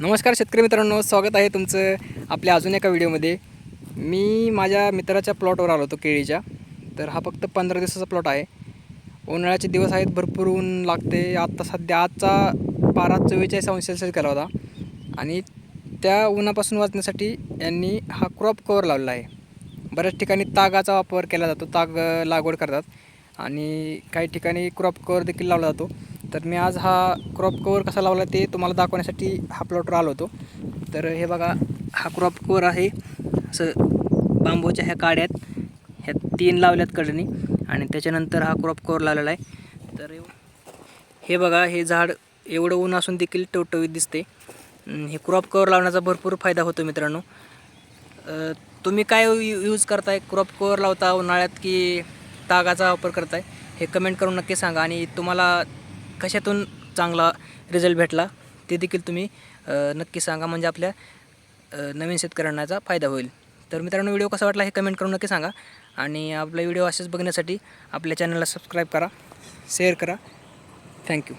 नमस्कार शेतकरी मित्रांनो स्वागत आहे तुमचं आपल्या अजून एका व्हिडिओमध्ये. मी माझ्या मित्राच्या प्लॉटवर आलो होतो केळीच्या. तर हा फक्त पंधरा दिवसाचा प्लॉट आहे. उन्हाळ्याचे दिवस आहेत भरपूर ऊन लागते. आत्ता सध्या आजचा पारा चव्वेचाळीस अंश सेल्सिअस केला होता. आणि त्या उन्हापासून वाचण्यासाठी यांनी हा क्रॉप कवर लावलेला आहे. बऱ्याच ठिकाणी तागाचा वापर केला जातो ताग लागवड करतात. आणि काही ठिकाणी क्रॉप कवर देखील लावला जातो. तर मी आज हा क्रॉप कवर कसा लावला ते तुम्हाला दाखवण्यासाठी हा प्लॉटवर आलो होतो. तर हे बघा हा क्रॉप कवर आहे. असं बांबूच्या ह्या काड्यात ह्या तीन लावल्यात कडनी आणि त्याच्यानंतर हा क्रॉप कवर लावलेला आहे. तर हे बघा हे झाड एवढं ऊन असून देखील टवटवीत दिसते. हे क्रॉप कवर लावण्याचा भरपूर फायदा होतो मित्रांनो. तुम्ही काय यू यूज करताय? क्रॉप कवर लावता उन्हाळ्यात की तागाचा वापर करताय? हे कमेंट करून नक्की सांगा आणि तुम्हाला कशातून चांगला रिझल्ट भेटला ते देखील तुम्ही नक्की सांगा. म्हणजे आपल्या नवीन शेतकऱ्यांनाचा फायदा होईल. तर मित्रांनो व्हिडिओ कसा वाटला हे कमेंट करून नक्की सांगा. आणि आपला व्हिडिओ असेच बघण्यासाठी आपल्या चॅनलला सबस्क्राईब करा शेअर करा. थँक्यू